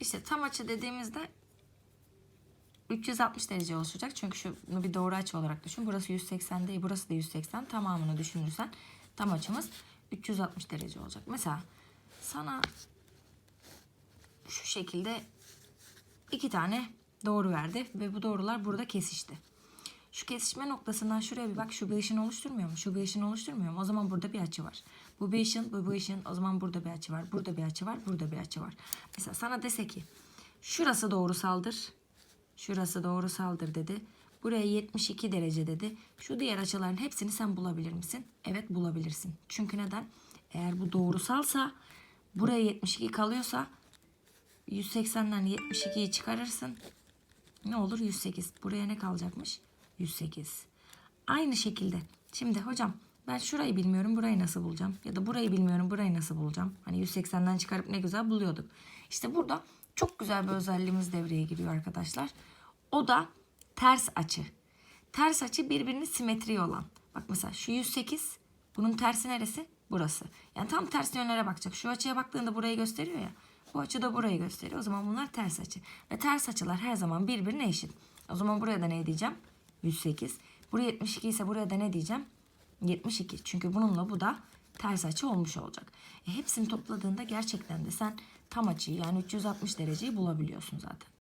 İşte tam açı dediğimizde 360 derece oluşacak. Çünkü şunu bir doğru açı olarak düşün. Burası 180 değil, burası da 180. Tamamını düşünürsen tam açımız 360 derece olacak. Mesela sana şu şekilde iki tane doğru verdi ve bu doğrular burada kesişti. Şu kesişme noktasından şuraya bir bak. Şu bir ışın oluşturmuyor mu? Şu bir ışın oluşturmuyor mu? O zaman burada bir açı var. Bu bir ışın, bu bir ışın. O zaman burada bir açı var. Burada bir açı var. Burada bir açı var. Mesela sana dese ki şurası doğrusaldır. Şurası doğrusaldır dedi. Buraya 72 derece dedi. Şu diğer açıların hepsini sen bulabilir misin? Evet bulabilirsin. Çünkü neden? Eğer bu doğrusalsa buraya 72 kalıyorsa 180'den 72'yi çıkarırsın. Ne olur 108. Buraya ne kalacakmış? 108. Aynı şekilde. Şimdi hocam ben şurayı bilmiyorum burayı nasıl bulacağım? Ya da burayı bilmiyorum burayı nasıl bulacağım? Hani 180'den çıkarıp ne güzel buluyorduk. İşte burada çok güzel bir özelliğimiz devreye giriyor arkadaşlar. O da ters açı. Ters açı birbirini simetri olan. Bak mesela şu 108 bunun tersi neresi? Burası. Yani tam tersi yönlere bakacak. Şu açıya baktığında burayı gösteriyor ya. Bu açı da burayı gösteriyor. O zaman bunlar ters açı. Ve ters açılar her zaman birbirine eşit. O zaman buraya da ne diyeceğim? 108. Buraya 72 ise buraya da ne diyeceğim? 72. Çünkü bununla bu da ters açı olmuş olacak. E hepsini topladığında gerçekten de sen tam açıyı yani 360 dereceyi bulabiliyorsun zaten.